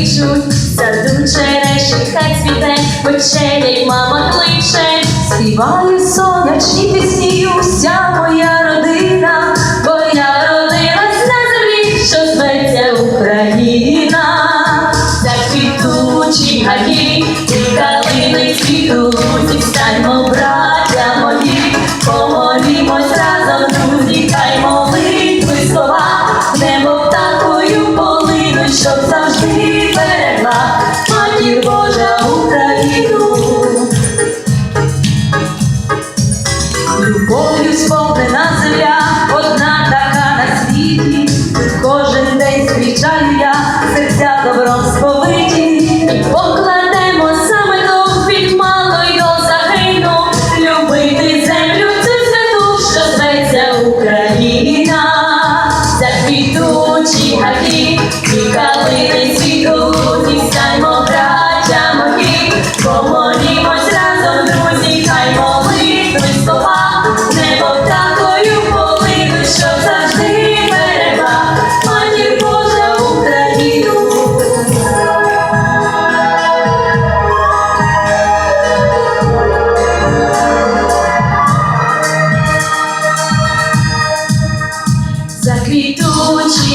кличуть, саду черешні хай цвіте, вечерять мама кличе, співаю сонячні пісні, уся моя родина, бо я родилась на землі, що зветься Україна, за квітучі гаї,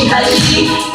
Tá vida